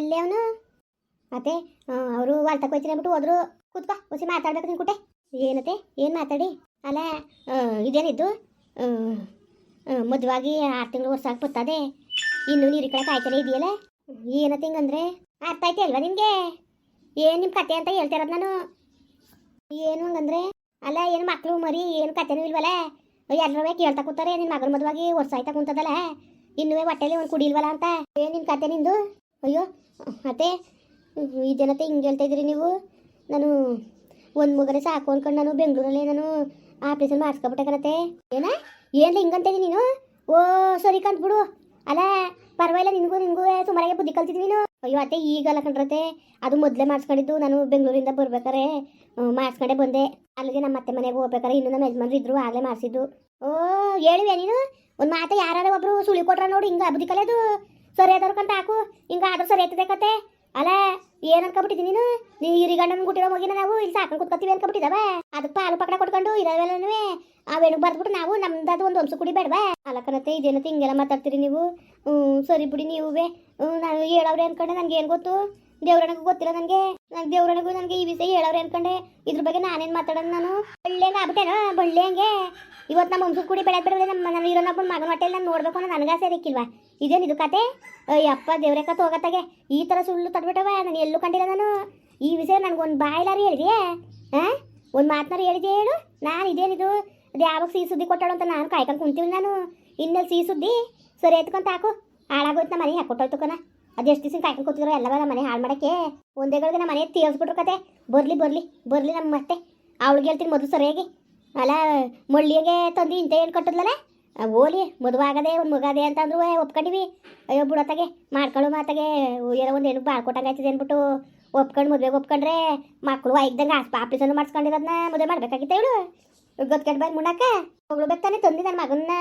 ಎಲ್ಲೇ ಅವನು? ಮತ್ತೆ ಅವರು ವಾಲ್ತಕ್ಕೆ ಹೋಯ್ತೀನಿ ಬಿಟ್ಟು ಹೋದ್ರು. ಕೂತ್ಕೋ ಹೊಸಿ ಮಾತಾಡ್ಬೇಕು ಕುಟೆ. ಏನತ್ತೆ, ಏನು ಮಾತಾಡಿ? ಅಲ್ಲ ಇದೇನಿದ್ದು ಮದುವಾಗಿ ಆರು ತಿಂಗಳು ವರ್ಷ ಆಗಿ ಇನ್ನು ನೀರು ಕಡೆ ಕಾಯ್ತಾರೆ ಇದೆಯಲ್ಲ? ಏನತ್ತೆ ಹಿಂಗಂದ್ರೆ? ಅರ್ಥ ಆಯ್ತು ಅಲ್ವಾ ನಿಮಗೆ ಏನು ನಿಮ್ಮ ಕತೆ ಅಂತ ಹೇಳ್ತಿರೋದು ನಾನು? ಏನು ಹಂಗಂದ್ರೆ? ಅಲ್ಲ, ಏನು ಮಕ್ಕಳು ಮರಿ ಏನು ಕತೆನೂ ಇಲ್ವಲ್ಲ? ಎಲ್ಲರೂ ಕೇಳ್ತಾ ಕೂತಾರೆ ನಿನ್ನ ಮಗನ ಮದುವಾಗಿ ವರ್ಷ ಆಯ್ತಾ ಕುಂತದಲ್ಲ? ಇನ್ನೂ ಹೊಟ್ಟೆಲಿ ಒಂದು ಕುಡಿಲ್ವಲ್ಲ ಅಂತ? ಏನು ನಿಮ್ಮ ಕತೆ ನಿಂದು? ಅಯ್ಯೋ ಅತ್ತೆ ಜನತೆ ಹಿಂಗೆ ಹೇಳ್ತಾ ಇದ್ರಿ ನೀವು? ನಾನು ಒಂದು ಮಗನೇ ಸಾಕು ಅನ್ಕೊಂಡು ನಾನು ಬೆಂಗಳೂರಲ್ಲಿ ನಾನು ಆಪ್ರೇಷನ್ ಮಾಡಿಸ್ಕೊಬಿಟ್ಟೆ ಕಣತ್ತೆ ಏನ? ಏನು ಹಿಂಗಂತ ನೀನು? ಓ, ಸರಿ ಕಂತ್ಬಿಡು ಅಲ್ಲ, ಪರವಾಗಿಲ್ಲ, ನಿನಗೂ ನಿನಗೂ ಸುಮಾರಾಗೆ ಬುದ್ಧಿ ಕಲ್ತಿದ್ದೀನಿ ನೀನು. ಅಯ್ಯೋ, ಅತ್ತೆ, ಈಗಲ್ಲ ಕಂಡ್ರತೆ ಅದು ಮೊದಲೇ ಮಾಡಿಸ್ಕೊಂಡಿದ್ದು ನಾನು ಬೆಂಗಳೂರಿಂದ ಬರ್ಬೇಕಾರೆ ಮಾಡಿಸ್ಕೊಂಡೆ ಬಂದೆ. ಅಲ್ಲಿಗೆ ನಮ್ಮ ಅತ್ತೆ ಮನೆಗೆ ಹೋಗ್ಬೇಕಾರೆ ಇನ್ನೂ ನಮ್ಮ ಯಜಮಾನ್ರು ಇದ್ರು, ಆಗಲೇ ಮಾಡಿಸಿದ್ದು. ಓ, ಹೇಳಿವೆ ನೀನು? ಒಂದು ಮಾತು ಯಾರು ಒಬ್ರು ಸುಳಿ ಕೊಟ್ರ ನೋಡಿ, ಹಿಂಗೆ ಬುದ್ಧಿ ಕಲಿಯೋದು ಸರಿ ಆದವ್ರಕ್ಕಂತ ಹಾಕು. ಹಿಂಗ ಆದ್ರೂ ಸರಿ ಆಯ್ತದೆ ಕತೆ. ಅಲ್ಲ, ಏನ್ ಅನ್ಕೊಬಿಟ್ಟಿದ್ದೀನಿ ನೀನು? ನೀ ಹಿರಿಗಂಡನ ಗುಟ್ಟಿರೋ ಹೋಗಿನ ನಾವು, ಇಲ್ಲಿ ಸಾಕೊಂಡು ಕುತ್ಕೊತೀವಿ ಅನ್ಕೊಬಿಟ್ಟಿದಾವ? ಅದಕ್ಕೆ ಪಾಲು ಪಕಡ ಕೊಟ್ಕೊಂಡು ಇರೋವೆಲ್ಲನೂ ಆ ವೇಣು ಬರ್ದ್ಬಿಟ್ಟು ನಾವು ನಮ್ದದು ಒಂದು ವಂಶ ಕುಡಿ ಬೇಡವಾ ಅಲ್ಲಕ್ಕನತ್ತೆ ಇದೇನತ್ತೆ ಹಿಂಗೆಲ್ಲ ಮಾತಾಡ್ತೀರಿ ನೀವು? ಹ್ಞೂ ಸರಿ ಬಿಡಿ ನೀವೇ ನಾನು ಹೇಳವ್ರೆ ಅನ್ಕೊಂಡೆ, ನನಗೆ ಏನು ಗೊತ್ತು? ದೇವ್ರನಿಗೂ ಗೊತ್ತಿಲ್ಲ ನನಗೆ. ನಂಗೆ ದೇವ್ರನಿಗೂ ನನಗೆ ಈ ವಿಷಯ ಹೇಳವ್ರೆ ಅನ್ಕೊಂಡೆ. ಇದ್ರ ಬಗ್ಗೆ ನಾನೇನು ಮಾತಾಡೋದು ನಾನು? ಬಳ್ಳಿಯಂಗೆ ಬಳ್ಳಿ ಬಳ್ಳಿಯಂಗೆ ಇವತ್ತು ನಮ್ಮ ವಂಶದ ಕುಡಿ ಬೆಳೆದ ಬಿಡೋದೇ ನಮ್ಮ ನಾನು ಇರೋ ನಮ್ಮ ಮಗನ ಹೊಟ್ಟೆಲಿ ನಾನು ನೋಡ್ಬೇಕು ಅನ್ನೋ ನನಗೆ ಆಸೆ ಇದೇನು ಇದು ಕತೆ? ಅಯ್ಯಪ್ಪ ದೇವ್ರೆ ಕತ್ತು ಹೋಗತ್ತಾಗೆ. ಈ ಥರ ಸುಳ್ಳು ತಟ್ಬಿಟ್ಟವ ನಾನು ಎಲ್ಲೂ ಕಂಡಿಲ್ಲ ನಾನು. ಈ ವಿಷಯ ನನಗೊಂದು ಬಾಯಿಲಾರಿ ಹೇಳಿದೆಯೇ? ಹಾಂ ಒಂದು ಮಾತನಾರ ಹೇಳಿದೆ ಹೇಳು? ನಾನು ಇದೇನಿದು? ಅದು ಯಾವಾಗ ಸಿಹಿ ಸುದ್ದಿ ಕೊಟ್ಟಾಳು ಅಂತ ನಾನು ಕಾಯ್ಕೊಂಡು ಕುಂತೀವಿ ನಾನು. ಇನ್ನೆಲ್ಲಿ ಸಿಹಿ ಸುದ್ದಿ? ಸರಿ ಎತ್ಕೊಂತ ಹಾಕು ಹಾಳಾಗೋಯ್ತು ನಮ್ಮ ಮನೆ ಹಾಕೊಟ್ಟೋಯ್ತು ಕಣ ಅದು ಎಷ್ಟು ದಿವಸ ಕಾಯ್ಕೊಂಡು ಕೂತಿದ್ರು ಎಲ್ಲ ನಮ್ಮ ಮನೆ ಹಾಳು ಮಾಡೋಕ್ಕೆ? ಒಂದೇಗಳಿಗೆ ನಮ್ಮ ಮನೆ ತೀರ್ಸ್ಬಿಟ್ರು ಕತೆ. ಬರಲಿ ಬರಲಿ ಬರಲಿ ನಮ್ಮ ಮತ್ತೆ. ಅವಳಿಗೆ ಹೇಳ್ತೀನಿ ಮೊದಲು ಸರಿಯಾಗಿ. ಅಲ್ಲ, ಮುಳ್ಳಿಗೆ ತಂದು ಇಂತ ಏನು ಕಟ್ಟದ್ಲಲ್ಲ ಓಲಿ, ಮದುವಾಗದೆ, ಒಂದು ಮುಗಾದೆ ಅಂತಂದ್ರು ಒಪ್ಕೊಂಡಿವಿ. ಅಯ್ಯೋ ಬಿಡೋತ್ತಾಗೆ ಮಾಡ್ಕೊಳ್ಳೋ ಮಾತಾಗೆ. ಏನೋ ಒಂದು ಏನು ಬಾಳ್ಕೊಟ್ಟಂಗೆ ಆಯ್ತದೆ ಅಂದ್ಬಿಟ್ಟು ಒಪ್ಕೊಂಡು, ಮದುವೆಗೆ ಒಪ್ಕೊಂಡ್ರೆ ಮಕ್ಕಳು ಐದಂಗೆ ಆಸ್ಪ ಆಫೀಸನ್ನು ಮಾಡಿಸ್ಕೊಂಡಿರೋದನ್ನ ಮದುವೆ ಮಾಡ್ಬೇಕಾಗಿತ್ತು ಇವಳು. ಗೊತ್ಕೆಟ್ ಬಂದು ಮುಂಡಕ್ಕ ಮಗಳು ಬೇಕಾನೆ ತಂದು ನನ್ನ ಮಗನ್ನ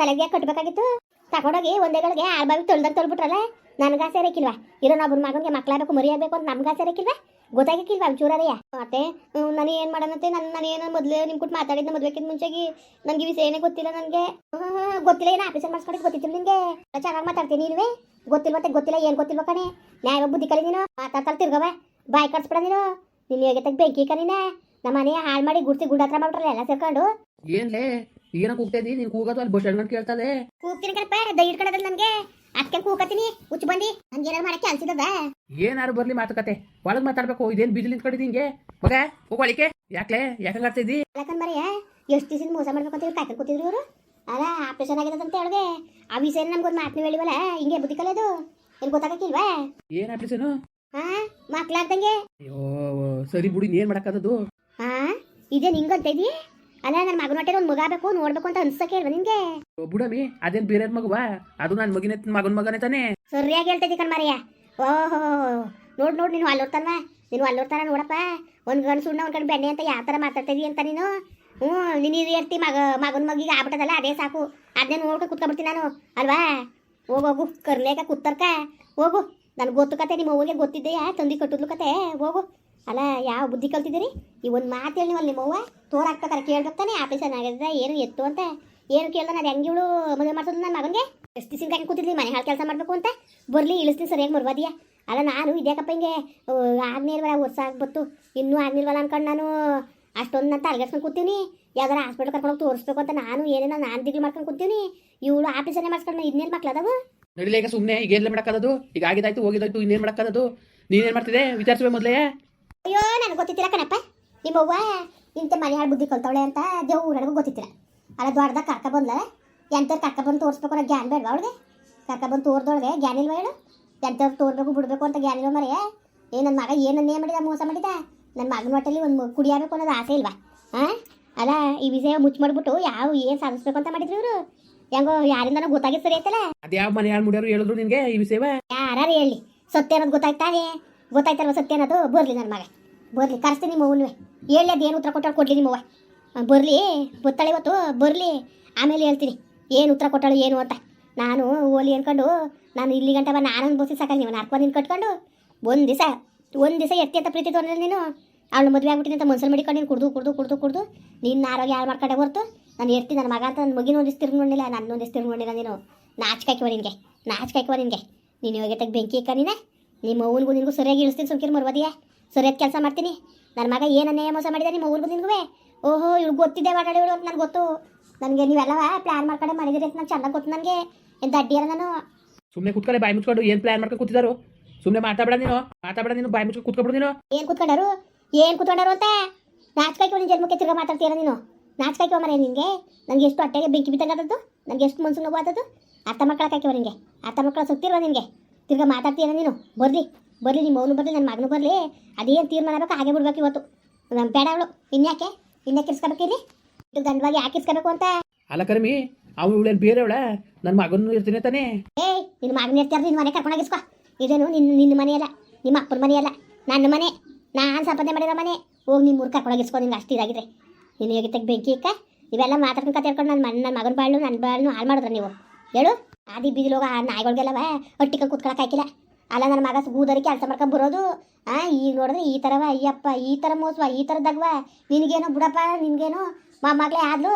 ತಲೆಗೆ ಕಟ್ಟಬೇಕಾಗಿತ್ತು ತಗೊಂಡೋಗಿ ಒಂದೇಗಳಿಗೆ ಆರು ಬಾವಿ ತೊಳ್ದಂಗೆ ತೊಳ್ಬಿಟ್ರಲ್ಲ. ನನಗೆ ಆಸೆ ಇರಕ್ಕಿಲ್ವಾ ಇರೋ ಒಬ್ಬನ ಮಗನಿಗೆ ಮಕ್ಕಳಾಗಬೇಕು ಮರಿಯಾಗಬೇಕು ಅಂತ ನಮ್ಗೆ ಆಸೆ ಇರಕ್ಕಿಲ್ವಾ ಗೊತ್ತಾಗಿಕ್ಕಿಲ್ವಾ ರೀ ಮತ್ತೆ ನಾನು ಏನು ಮಾಡೋಣಂತೆ ನನ್ನ ನಾನು ಏನು ಮೊದಲೇ ನಿಮ್ಮ ಕೊಟ್ಟು ಮಾತಾಡಿದ್ದೆ ಮದುವೆಕ್ಕಿಂತ ಮುಂಚೆಗೆ? ನನಗೆ ವಿಷಯ ಏನೇ ಗೊತ್ತಿಲ್ಲ ನನಗೆ. ಗೊತ್ತಿಲ್ಲ ಏನು ಆಫೀಸರ್ ಮಾಡ್ಸ್ಕೊಂಡು ಗೊತ್ತಿತ್ತು ನಿನಗೆ? ಚೆನ್ನಾಗಿ ಮಾತಾಡ್ತೀನಿ ನೀನುವೆ? ಗೊತ್ತಿಲ್ಲ ಮತ್ತೆ ಗೊತ್ತಿಲ್ಲ ಏನು ಗೊತ್ತಿಲ್ವ ಕಣೆ? ನ್ಯಾಯ ಬುದ್ಧಿ ಕಲಿ ನೀನು. ಮಾತಾಡ್ತಾ ತಿರ್ಗವ ಬಾಯ್ ಕಟ್ಸ್ಬಿಡ ನೀನು. ನೀನು ಹೇಗೆ ತೆಗ್ ಬೆಂಕಿ ಕರೀನ ನಮ್ಮ ಮನೆಯ ಹಾಳು ಮಾಡಿ ಗುಡ್ಸಿ ಗುಡ್ ಹತ್ರ ಮಾಡ್ಬಿಟ್ರಲ್ಲ ಎಲ್ಲ ಸೇರ್ಕೊಂಡು? ಏನ್ಲೇ? ಏನ ಕೂಗ್ತಾ ಇದ್ದೀನಿ ನೀನ್ ಕೂಗೋದು ಅಲ್ಲಿ ಬಸ್ ಸ್ಟ್ಯಾಂಡ್ ಕೇಳ್ತದೆ. ಕೂಗ್ತೀನಿ ಕಣಪ್ಪ ದಯ ಇಟ್ಕೊಳ್ಳೋದಿಲ್ಲ ನನಗೆ. ಅದಕ್ಕೆ ಕೂಕತೀನಿ ಹುಚ್ಚು ಬಂದಿ? ನನ್ಗೆ ಏನಾರು ಮಾಡಕ್ಕೆ ಅನ್ಸಿದದ ಏನಾರು ಬರ್ಲಿ ಮಾತುಕತೆ. ಒಳಗ್ ಮಾತಾಡ್ಬೇಕು ಇದೇನ್ ಬೀದಿ ನಿಂತ್ಕೊಂಡಿದ್ದಿ ಹಿಂಗೆ? ಮಗ ಹೋಗೋಳಿಕೆ ಯಾಕ್ಲೆ? ಯಾಕಂಗ್ ಆಡ್ತಿದ್ದಿ? ಯಾಕಂದ್ ಮರಿಯ ಎಷ್ಟು ದಿವಸ ಮೋಸ ಮಾಡ್ಬೇಕು ಅಂತ ಕಾಯ್ಕೊಂಡು ಕೂತಿದ್ರು ಇವರು? ಅಲ್ಲ ಆಪರೇಷನ್ ಆಗಿದೆ ಅಂತ ಹೇಳಿದೆ. ಆ ವಿಷಯ ನಮ್ಗೊಂದು ಮಾತನ್ನ ಹೇಳಿವಲ್ಲ ಹಿಂಗೆ ಬುದ್ಧಿ ಕಲಿಯೋದು ಏನ್ ಗೊತ್ತಾಗಕ್ಕಿಲ್ವಾ? ಏನ್ ಆಪ್ರೇಷನ್ ಹಾ ಮಕ್ಳಾಗ್ದಂಗೆ ಅಯ್ಯೋ ಸರಿ ಬುಡಿ ಏನ್ ಮಾಡಕ್ಕಾದದು ಹಾ ಇದೇ ನಿಂಗಂತ ಇದೀ ಅಲ್ಲ ನನ್ನ ಮಗನ ಹೊಟ್ಟೆ ಒಂದು ಮಗ ಬೇಕು ನೋಡ್ಬೇಕು ಅಂತ ಅನ್ಸಕ್ಕೆ ಇಲ್ವಾ ನಿನ್ಗೆ ಬುಡಮಿ ಅದೇನ್ ಬೇರೆ ಮಗುವ? ಅದು ನನ್ನ ಮಗಿನ ಮಗನ ಮಗನೇ ತಾನೆ. ಸರಿಯಾಗಿ ಹೇಳ್ತಾ ಕಣ್ಮಾರಿಯ. ಓಹೋ ನೋಡ್ ನೋಡ್ ನೀನು ಅಲ್ಲೋರ್ತಾನ ನೀನು ಅಲ್ಲೋರ್ತಾನ ನೋಡಪ್ಪ. ಒಂದು ಗಂಡು ಸುಣ್ಣ ಒಂದ್ ಗಂಡು ಬೆಣ್ಣೆ ಅಂತ ಯಾವ ಥರ ಮಾತಾಡ್ತಾ ಇದೀಯ ಅಂತ ನೀನು? ಹ್ಞೂ ನೀನು ಇದು ಹೇಳ್ತಿ ಮಗ ಮಗನ ಮಗಿಗೆ ಆಗ್ಬಿಟ್ಟದಲ್ಲ ಅದೇ ಸಾಕು. ಅದನ್ನೇ ನೋಡ್ಕೊಂಡು ಕುತ್ಕೊಂಡ್ಬಿಡ್ತೀನಿ ನಾನು ಅಲ್ವಾ? ಹೋಗೋಗು ಕರ್ಲೇಕ ಕುತ್ತರ್ಕ. ಹೋಗು ನನಗೆ ಗೊತ್ತು ಕತೆ ನಿಮ್ಮ ಅವ್ವಗೆ ಗೊತ್ತಿದ್ದೆಯಾ ತಂದಿ ಕಟ್ಟಿದ್ಲು ಕತೆ. ಹೋಗು. ಅಲ್ಲ, ಯಾವ ಬುದ್ಧಿ ಕಲ್ತಿದ್ದೀರಿ? ಈ ಒಂದು ಮಾತು ಹೇಳಿ ನೀವು ಅಲ್ಲಿ ನಿಮ್ಮವ್ವ. ತೋರಾಕ್ಬೇಕಾರೆ ಕೇಳ್ಬೇಕಾನೆ ಆಫೀಸರ್ ಆಗಿದ್ರೆ ಏನು ಎತ್ತು ಅಂತ ಏನು ಕೇಳ್ದ ನಾನು ಹೆಂಗೆ ಇವಳು ಮದುವೆ ಮಾಡ್ಸೋದು ನನ್ನ ಮಗನಿಗೆ? ಎಷ್ಟು ದಿವಸ ಹೆಂಗೆ ಕೂತಿದ್ಲಿ? ಮನೆ ಹಾಳು ಕೆಲಸ ಮಾಡಬೇಕು ಅಂತ. ಬರಲಿ, ಇಳಿಸ್ತೀನಿ ಸರಿಯಾಗಿ ಮರ್ವಾದಿಯಾ. ಅಲ್ಲ, ನಾನು ಇದ್ಯಾಕಪ್ಪ ಹಿಂಗೆ ಆಗ್ನಿಲ್ವಲ್ಲ ವರ್ಷ ಆಗ್ಬತ್ತು. ಇನ್ನೂ ಆಗ್ನಿಲ್ವಲ್ಲ ಅನ್ಕೊಂಡು ನಾನು. ಅಷ್ಟೊಂದು ನಾನು ತಲೆಗೆಡ್ಸ್ಕೊಂಡು ಕೂತೀನಿ. ಯಾವ್ದಾರ ಹಾಸ್ಪಿಟಲ್ ಕರ್ಕೊಂಡು ತೋರಿಸ್ಬೇಕು ಅಂತ ನಾನು ಏನೇನ ನಾನು ದಿಗ್ಲು ಮಾಡ್ಕೊಂಡು ಕೂತೀನಿ. ಇವಳು ಆಫೀಸನ್ನೇ ಮಾಡಿಸ್ಕೊಂಡು ಇನ್ನೇನು ಮಕ್ಳು ಅದಾವು ನಡಿಲೆ ಈಗ ಸುಮ್ಮನೆ ಈಗ ಏನ್ ಮಾಡೋಕ್ಕದು ಈಗ ಆಗಿದಾಯ್ತು ಹೋಗಿದಾಯ್ತು ಇನ್ನೇನು ಮಾಡೋಕ್ಕದು ನೀನೇನು ಮಾಡ್ತಿದೆ ವಿಚಾರಿಸ್ಬೇಕು ಮೊದಲೇ. ಅಯ್ಯೋ ನನಗೆ ಗೊತ್ತಿತ್ತಿಲ್ಲ ಕಣಪ್ಪ. ನಿಮ್ಮವ್ವ ಇಂಥ ಮನೆ ಹಾಳು ಬುದ್ಧಿ ಕಲ್ತವಳೆ ಅಂತ ದೇವ್ ನನಗೂ ಗೊತ್ತಿತ್ತಿಲ್ಲ. ಅಲ್ಲ ದೊಡ್ಡದಾಗ ಕರ್ಕ ಬಂದ್ಲ. ಎಂಥವ್ರು ಕರ್ಕ ಬಂದು ತೋರಿಸ್ಬೇಕು ಅನ್ನೋ ಜ್ಞಾನ ಬೇಡವಾ ಅವಳಿಗೆ? ಕರ್ಕ ಬಂದು ತೋರ್ದೊಳಗೆ ಜ್ಞಾನ ಇಲ್ವಾ ಹೇಳು? ಎಂಥವ್ರು ತೋರ್ಬೇಕು ಬಿಡಬೇಕು ಅಂತ ಜ್ಞಾನ ಇಲ್ವ ಮರೆಯ? ಏ ನನ್ನ ಮಗ ಏನನ್ನೇ ಮಾಡಿದ ಮೋಸ ಮಾಡಿದ? ನನ್ನ ಮಗನ ಹೊಟ್ಟೆಲಿ ಒಂದು ಕುಡಿಯಬೇಕು ಅನ್ನೋದು ಆಸೆ ಇಲ್ವಾ? ಹಾಂ ಅಲ್ಲ ಈ ವಿಷಯ ಮುಚ್ಚಿ ಮಾಡ್ಬಿಟ್ಟು ಯಾವ ಏನು ಸಾಧಿಸ್ಬೇಕು ಅಂತ ಮಾಡಿದ್ರು ಇವರು? ಹೆಂಗೋ ಯಾರಿಂದನೋ ಗೊತ್ತಾಗಿ ಸರಿ ಐತಲ್ಲ? ಅದ್ಯಾವ ಮನೆ ಯಾರು ಮುಡಿಯೋರು ಹೇಳಿದ್ರು ನಿನಗೆ ಈ ವಿಷಯವ? ಯಾರು ಹೇಳಿ? ಸತ್ಯ ಅನ್ನೋದು ಗೊತ್ತಾಯ್ತಾನೆ? ಗೊತ್ತಾಯ್ತಲ್ವ ಸತ್ಯ ಅನ್ನೋದು? ಬರ್ಲಿ ನನ್ನ ಮಗ. ಬರ್ಲಿ ಕರೆಸ್ತೀನಿ ನಿಮ್ಮ ಅವ್ವನ್ವೆ ಹೇಳಿ ಏನು ಉತ್ತರ ಕೊಟ್ಟಾಳು ಕೊಡ್ಲಿ ನಿಮ್ಮವ್ವ ಬರಲಿ ಗೊತ್ತಾಳೆ ಇವತ್ತು, ಬರಲಿ. ಆಮೇಲೆ ಹೇಳ್ತೀನಿ, ಏನು ಉತ್ತರ ಕೊಟ್ಟಾಳು, ಏನು ಅಂತ. ನಾನು ಓಲಿ ಅನ್ಕೊಂಡು, ನಾನು ಇಲ್ಲಿ ಗಂಟೆ ಬಾ, ನಾನು ಅನ್ಬೋಸಿ ಸಾಕಾಗಿ ನೀವು ನಾಲ್ಕು ನಿನ್ ಕಟ್ಕೊಂಡು, ಒಂದು ದಿವಸ ಒಂದು ದಿವಸ ಎತ್ತಿ ಅಂತ ಪ್ರೀತಿ ತೋರಿಲ್ಲ ನೀನು? ಅವಳು ಮದುವೆ ಆಗ್ಬಿಟ್ಟಿನಿ ಅಂತ ಮನ್ಸಲ್ಲಿ ಮಡಿಕೊಂಡು ನೀನು ಕುಡ್ದು ಕುಡ್ದು ಕುಡ್ದು ಕುಡ್ದು, ನಿನ್ನ ಆರೋಗ್ಯ ಹಾಳು ಮಾಡ್ಕೊಂಡೆ ಹೊರ್ತು, ನಾನು ಎರ್ತಿ ನನ್ನ ಮಗ ಅಂತ ನನ್ನ ಮಗಿನ ಒಂದಿಷ್ಟು ತಿರ್ಗೊಂಡಿಲ್ಲ ನನ್ನ ಒಂದಿಷ್ಟು ತಿರ್ಗೊಂಡಿಲ್ಲ ನೀನು. ನಾಚಿಕಾಯ್ಕವ ನಿನಗೆ ನಾಚಿಕಾಯ್ಕವ ನಿನಗೆ. ನೀನು ಇವಾಗ ಬೆಂಕಿ ಇಕ್ಕ ನೀನೆ, ನಿಮ್ಮ ಅವ್ವನಿಗೂ ನಿನಗೂ ಸರಿಯಾಗಿ ಇಳಿಸ್ತೀನಿ ಸುಮ್ಕಿರ್ ಮರ್ವದಿಯಾ. ಸರಿಯಾದ ಕೆಲಸ ಮಾಡ್ತೀನಿ. ನನ್ನ ಮಗ ಏನನ್ನೇ ಮೋಸ ಮಾಡಿದ ನಿಮ್ಮ ಊರಿಗೂ ನಿನಗೂ ಓಹೋ ಇವ್ಳು ಗೊತ್ತಿದೆ ಮಾತಾಡಿ ಅಂತ ನನಗೆ ಗೊತ್ತು. ನನಗೆ ನೀವೆಲ್ಲ ಪ್ಲ್ಯಾನ್ ಮಾಡ್ಕೊಂಡೆ ಮಾಡಿದಿರಿ ಅಂತ ನಾನು ಚೆನ್ನಾಗಿ ಗೊತ್ತು ನನಗೆ. ಎಂತ ಅಡ್ಡಿಯಲ್ಲ ನಾನು? ಸುಮ್ಮನೆ ಕುತ್ಕೊಳ್ಳಿ ಬಾಯಿ ಮುಚ್ಕೊಂಡು ಏನು ಪ್ಲಾನ್ ಮಾಡ್ಕೊಂಡು ಕೂತಿದ್ದಾರು ಸುಮ್ಮನೆ ಮಾತಾಡಬೇಡ ನೀನು. ಮಾತಾಡಬೇಡ ನೀನು ಬಾಯಿ ಮುಚ್ಕೊಂಡು ಕುತ್ಕೊಬಿಡು ನೀನು. ಏನು ಕುತ್ಕೊಂಡರು? ಏನು ಕುತ್ಕೊಂಡರು ಅಂತ? ನಾಚ್ಕಾಯ್ಕೊ ನಿನ್ನ ಜನ್ಮಕ್ಕೆ ತಿರ್ಗಾ ಮಾತಾಡ್ತೀರ ನೀನು? ನಾಚ್ಕಾಯ್ಕೊ ಮರೆ ನಿನಗೆ? ನನಗೆ ಎಷ್ಟು ಹೊಟ್ಟೆಗೆ ಬೆಂಕಿ ಬಿದ್ದಂಗಾದದ್ದು ನನಗೆ ಎಷ್ಟು ಮನ್ಸು ನೋವು ಆದದ್ದು? ಅರ್ಥ ಮಕ್ಕಳಕ್ಕಾಕ್ಯವ ನಿನಗೆ. ಅರ್ಥ ಮಕ್ಕಳ ಸುತ್ತಿರುವ ನಿನಗೆ? ತಿರ್ಗಾ ಮಾತಾಡ್ತೀರ ನೀನು? ಬರ್ಲಿ ಬರ್ಲಿ ನಿಮ್ಮ ಮೌನು ಬರಲಿ ನನ್ನ ಮಗನು ಬರಲಿ. ಅದೇನು ತೀರ್ಮಾನ ಆಗಬೇಕು ಹಾಗೆ ಬಿಡ್ಬೇಕು ಇವತ್ತು. ನಮ್ಮ ಬೇಡ ಅವಳು. ಇನ್ಯಾಕೆ? ಇನ್ಯಾಕೆ ಇರ್ಸ್ಕೋಬೇಕು ಇಲ್ಲಿ ಇದು ಗಂಡವಾಗಿ ಯಾಕೆ ಇರ್ಸ್ಕೋಬೇಕು ಅಂತ? ಅಲ್ಲ ಕರ್ಮಿ ಅವನು ಇವಳೇನು ಬೇರೆವಳ ನನ್ನ ಮಗನೂ ಇರ್ತೀನಿ ತಾನೇ. ಏ ನಿನ್ನ ಮಗನ ಇರ್ತಾರೆ ನಿನ್ನ ಮನೆ ಕರ್ಕೊಂಡೋಗಿಸ್ಕೊ ಇದೇನು ನಿನ್ನ ನಿನ್ನ ಮನೆಯಲ್ಲ ನಿಮ್ಮ ಅಪ್ಪನ ಮನೆಯಲ್ಲ ನನ್ನ ಮನೆ. ನಾನು ಸಂಪಾದನೆ ಮಾಡಿರೋ ಮನೆ. ಹೋಗಿ ನಿಮ್ಮ ಊರು ಕರ್ಕೊಂಡೋಗಿಸ್ಕೊ ನಿಮ್ಗೆ ಅಷ್ಟು ಇದಾಗಿದ್ರೆ ನೀನು ಹೇಗೆ ತೆಗೆ ಬೆಂಕಿ ಇಕ್ಕ? ಇವೆಲ್ಲ ಮಾತಾಡ್ಕೊಂಡು ಕತೆ ಹೇಳ್ಕೊಂಡು ನನ್ನ ನನ್ನ ಮಗನ ಬಾಳು ನನ್ನ ಬಾಳು ಹಾಳು ಮಾಡಿದ್ರೆ ನೀವು. ಹೇಳು? ಆದಿ ಬೀದಿಲೋಗ ಆ ನಾಯಿಗಳಿಗೆಲ್ಲವ ಒಟ್ಟಿಗೆ ಕೂತ್ಕೊಳಕ್ಕೆ ಹಾಕಿಲ್ಲ. ಅಲ್ಲ, ನನ್ನ ಮಗ ಗೂದರಿ ಕೆಲಸ ಮಾಡ್ಕೊಂಡು ಬರೋದು. ಆ, ಈಗ ನೋಡಿದ್ರೆ ಈ ಥರವ ಅಯ್ಯಪ್ಪ, ಈ ಥರ ಮೋಸವ, ಈ ಥರದಾಗವ ನಿನಗೇನೋ ಬಿಡಪ್ಪ, ನಿನಗೇನೋ ಮಗಳೇ ಆದ್ಲು?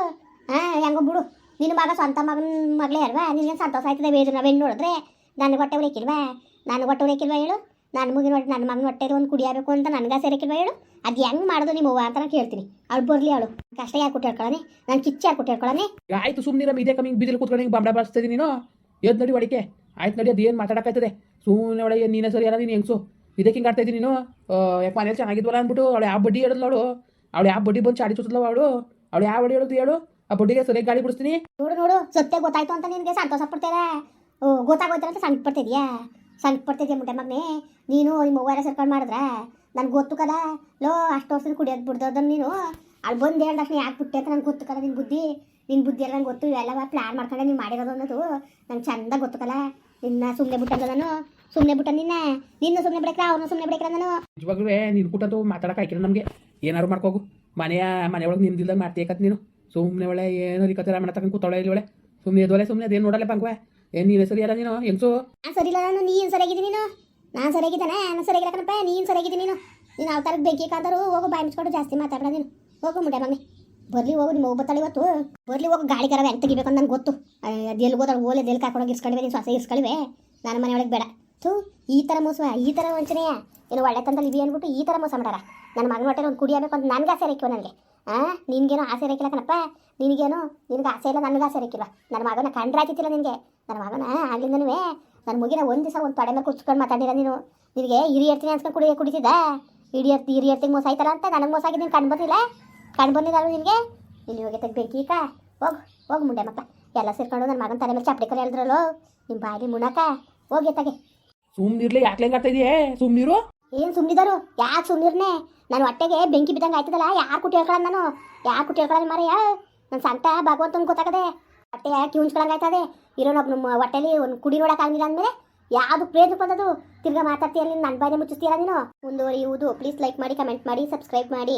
ಹಾಂ ಹೆಂಗೋ ಬಿಡು. ನಿನ್ನ ಮಗ ಸ್ವಂತ ಮಗನ ಮಗಳೇ ಅಲ್ವಾ? ನಿನಗೆ ಸಂತೋಷ ಆಯ್ತದೆ ಬೇಜಾರು ನಾವೇನು ನೋಡಿದ್ರೆ? ನನಗೆ ಹೊಟ್ಟೆ ಉಳಿಕಿಲ್ವಾ ನನಗೆ ಹೊಟ್ಟೆ ಉಳಿಕಿಲ್ವಾ ಹೇಳು? ನನ್ನ ಮುಗಿನ ಹೊಟ್ಟೆ, ನನ್ನ ಮಗನ ಹೊಟ್ಟೆ ಒಂದು ಕುಡಿಯಬೇಕು ಅಂತ ನನಗೆ ಸೇರಿಕಿಲ್ವಾ ಹೇಳು? ಅದು ಹೆಂಗೆ ಮಾಡೋದು ನಿಮ್ಮ ಅಂತ ನಾನು ಕೇಳ್ತೀನಿ. ಅವಳು ಬರಲಿ ಅವಳು. ಕಷ್ಟ ಯಾಕೆ ಕೊಟ್ಟು ಹೇಳ್ಕೊಳ್ಳೋನೆ ನಾನು ಕಿಚ್ಚು ಯಾಕೆ ಕೊಟ್ಟು ಹೇಳ್ಕೊಳ್ಳೋನೆ ಆಯ್ತು ಸುಮ್ಮನೆ ಇದೆ ಕಮ್ಮಿ ಬೀದಿಲಿ ಕೂತ್ಕೊಂಡು ಹಿಂಗೆ ಬಂಬಡ ಬಳಸ್ತಿದ್ದೀನಿ ನೀನು. ಎದ್ ನೋಡಿ ಒಡಿಕೆ ಆಯ್ತು ನೋಡಿ ಅದು ಏನು ಮಾತಾಡಕ್ಕಾಯ್ತದೆ ಸುಮ್ಮನೆ ಒಳಗೆ ನೀನೇ ಸರಿ ಅಲ್ಲ, ನೀನು ಹೆಂಗಸು ಇದಕ್ಕೆ ಹಿಂಗೆ ಆಡ್ತಾ ನೀನು? ಯಾಕೆ ಮನೇಲಿ ಚೆನ್ನಾಗಿದ್ವಲ್ಲ ಅಂದ್ಬಿಟ್ಟು, ಅವಳು ಯಾವ ಬಡ್ಡಿ ಹೇಳೋದು ನೋಡು. ಅವಳು ಯಾವ ಬಡ್ಡಿ ಬಂದು ಚಾಡಿ ಚುತ್ತಲ್ಲ ಅವಳು? ಅವಳು ಯಾವ ಬಡ್ಡಿ ಹೇಳೋದು ಹೇಳು? ಆ ಬಡ್ಡಿಗೆ ಸರಿಯಾಗಿ ಗಾಳಿ ಬಿಡಿಸ್ತೀನಿ. ನೋಡು ನೋಡು, ಸತ್ಯ ಗೊತ್ತಾಯ್ತು ಅಂತ ನಿನಗೆ ಸಂತೋಷ ಪಡ್ತೇವೆ ಗೊತ್ತಾಗೋಯ್ತಾರ ಅಂತ ಸಂಕಟ ಪಡ್ತಿದ್ಯಾ? ಸಂಕಟ ಪಡ್ತಿದ್ಯಾ ಮುಟ್ಟೆ ಮಗನೇ? ನೀನು ನಿಮ್ಮ ಮೊಬೈಲ್ ಸರ್ಕೊಂಡು ಮಾಡಿದ್ರೆ ನನ್ಗೆ ಗೊತ್ತು ಕದ? ಲೋ, ಅಷ್ಟು ವರ್ಷದ ಕುಡಿಯೋದು ಬಿಡ್ದೋದನ್ನ ನೀನು? ಅಲ್ಲಿ ಬಂದು ಹೇಳ್ದ ತಕ್ಷಣ ಯಾಕೆ ಬಿಟ್ಟೆ ಅಂತ ನಂಗೆ ಗೊತ್ತು ನಿನ್ನ ಬುದ್ಧಿ? ನಿನ್ನ ಬುದ್ಧಿ ಎಲ್ಲ ನಂಗೆ ಗೊತ್ತು, ಇವೆಲ್ಲವ ಪ್ಲ್ಯಾನ್ ಮಾಡ್ಕೊಂಡೆ ನೀನು ಮಾಡಿರೋದು ಅನ್ನೋದು ನಂಗೆ ಚಂದ ಗೊತ್ತು ನಿನ್ನ ಸುಮ್ಮನೆ ಬಿಟ್ಟಂಗ ನಾನು ಸುಮ್ಮನೆ ಬಿಟ್ಟ ನಿನ್ನ ನಿನ್ನ ಸುಮ್ಮನೆ ಬಿಡಕ್ರ ಅವ್ರನ್ನ ಸುಮ್ಮನೆ ಬಿಡಕ್ರ ನಾನು ನಿಜವಾಗ್ಲೂ ನೀನು ಕೂಟದು ಮಾತಾಡಕ್ಕೆ ಹಾಕಿಲ್ಲ ನಮಗೆ. ಏನಾರು ಮಾಡ್ಕೋಗು ಮನೆಯ ಮನೆಯೊಳಗೆ ನಿಮ್ದಿಲ್ದಾಗ ಮಾಡ್ತೀಯಕತ್ ನೀನು. ಸುಮ್ಮನೆ ಒಳ್ಳೆ ಏನೋ ರಿಕತ್ತೆ ಮನೆ ತಗೊಂಡು ಕೂತಾಳೆ ಇಲ್ಲಿ ಒಳ್ಳೆ. ಸುಮ್ಮನೆ ಎದೊಲೆ ಸುಮ್ಮನೆ ಅದೇನು ನೋಡಲ್ಲ ಪಂಕ್ವೆ. ಏನು ನೀನು ಸರಿ ಅಲ್ಲ ನೀನು ಹೆಂಗಸು? ನಾನು ಸರಿ ಇಲ್ಲ ನಾನು ನೀನು ಸರಿಯಾಗಿದ್ದೀನಿ ನೀನು. ನಾನು ಸರಿಯಾಗಿದ್ದಾನೆ ನಾನು ಸರಿಯಾಗಿಲ್ಲ ಕಣಪ್ಪ ನೀನು ಸರಿಯಾಗಿದ್ದೀನಿ ನೀನು. ನೀನು ಅವತಾರಕ್ಕೆ ಬೆಂಕಿ ಕಾದರು ಹೋಗು ಬಾಯಿ ಮುಚ್ಕೊಂಡು ಜಾಸ್ತಿ ಮಾತಾಡ ನೀನು. ಹೋಗು ಮುಡ್ಡೆ ಮಗನೆ ಬರ್ಲಿ ಹೋಗು ನಿಮ್ಮ ಒಬ್ಬತ್ತಳಿ ಇವತ್ತು. ಬರ್ಲಿ ಹೋಗು ಗಾಡಿ ಕರವೆ ಎಂತ ತೆಗಿಬೇಕು ಅಂತ ನನಗೆ ಗೊತ್ತು. ಅದು ಎಲ್ಲಿ ಹೋದ್ರೆ ಓಲೆ ಎಲ್ಲಿ ಕಾಕೊಂಡೋಗಿ ಇಸ್ಕೊಂಡಿವೆ, ನೀನು ಸೊಸೆ ಇಸ್ಕೊಳಿವೆ. ನನ್ನ ಮನೆ ಒಳಗೆ ಬೇಡ. ಥೂ, ಈ ಥರ ಮೋಸ, ಈ ಥರ ವಂಚನೆಯ. ಏನು ಒಳ್ಳೆ ತಂದಲ್ಲಿ ಇವಿ ಅಂದ್ಬಿಟ್ಟು ಈ ಥರ ಮೋಸ ಮಾಡಾರ ನನ್ನ ಮಗನ ಹೊಟ್ಟೆ ಒಂದು ಕುಡಿಯಬೇಕು ಅಂತ ನನಗೆ ಆಸೆ ಇರಕ್ಕಿವ ನನಗೆ? ಹಾಂ ನಿನಗೇನೋ ಆಸೆ ಇರಕ್ಕಿಲ್ಲ ಕಣಪ್ಪ. ನಿನಗೇನೋ, ನಿನಗೆ ಆಸೆ ಇಲ್ಲ, ನನಗೆ ಆಸೆ ಇರಕ್ಕಿಲ್ಲ ನನ್ನ ಮಗನ ಕಂಡ್ರೆ ಆಯ್ತಿಲ್ಲ ನಿನಗೆ? ನನ್ನ ಮಗನ ಆಗ್ಲಿಂದನೂ ನನ್ನ ಮುಗಿನ ಒಂದು ದಿವಸ ಒಂದು ತೊಡೆ ಮೇಲೆ ಕುಚ್ಕೊಂಡು ಮಾತಾಡಿರ ನೀನು. ನಿನಗೆ ಹಿರಿಯರ್ತೀನಿ ಅನ್ಸ್ಕೊಂಡು ಕುಡಿಯ ಕುಡಿತಿದ್ದ? ಹಿರಿಯರ್ತಿ ಹಿರಿಯರ್ತಿಗೆ ಮೋಸ ಆಯ್ತಲ್ಲ ಅಂತ ನನಗೆ ಮೋಸ ಆಗಿದ್ದೀನಿ ಕಂಡು ಬರ್ತಿಲ್ಲ ಕಣ್ಣು ಬಂದಿದ್ದಾಳು ನಿನಗೆ? ಇಲ್ಲಿ ಹೋಗಿ ತೆಗೆ ಬೆಂಕಿ ಈಗ? ಹೋಗು ಹೋಗು ಮುಂಡೆ ಮಕ್ಕ ಎಲ್ಲ ಸೇರ್ಕೊಂಡು ನನ್ನ ಮಗನ ತಲೆ ಮೇಲೆ ಚಪ್ಪಡಿ ಕಲೆ ಹೇಳಿದ್ರಲ್ಲೋ ನಿಮ್ಮ ಬಾಯಲ್ಲಿ ಮುಣಕ? ಹೋಗಿ ತಗೆ. ಸುಮ್ಮನಿರ್ಲಿ ಯಾಕೆ ಇದೆಯೇ? ಸುಮ್ಮನಿರು ಏನು ಸುಮ್ಮನಿದರು ಯಾಕೆ ಸುಮ್ಮನಿರ್ನೆ ನನ್ನ ಹೊಟ್ಟೆಗೆ ಬೆಂಕಿ ಬಿದ್ದಂಗೆ ಆಯ್ತದಲ್ಲ ಯಾರು ಕುಟ್ಟಿ ಹೇಳ್ಕೊಳ್ಳೋದು ನಾನು? ಯಾರು ಕುಟ್ಟಿ ಹೇಳ್ಕೊಳ್ಳೋದು ಮಾರಯ್ಯ? ನನ್ನ ಸಂತ ಭಗವಂತನ ಗೊತ್ತಾಗದೆ. ಹೊಟ್ಟೆ ಯಾಕೆ ಕಿವುಂಚ್ಕೊಳಂಗೆ ಆಯ್ತದೆ? ಇರೋನೊಬ್ಬ ಹೊಟ್ಟೆಲಿ ಒಂದು ಕುಡಿ ನೋಡೋಕ್ಕಾಗಿಲ್ಲ ಅಂದಮೇಲೆ ಯಾವುದು ಪ್ರೇರಣೆ ಬಂದದು ತಿರ್ಗಾ ಮಾತಾಡ್ತೀಯಲ್ಲ ನನ್ನ ಬಾಯಿನೇ ಮುಚ್ಚಿಸ್ತೀಯಲ್ಲ ನೀನು? ಮುಂದುವರಿಯುವುದು. ಪ್ಲೀಸ್ ಲೈಕ್ ಮಾಡಿ ಕಮೆಂಟ್ ಮಾಡಿ ಸಬ್ಸ್ಕ್ರೈಬ್ ಮಾಡಿ.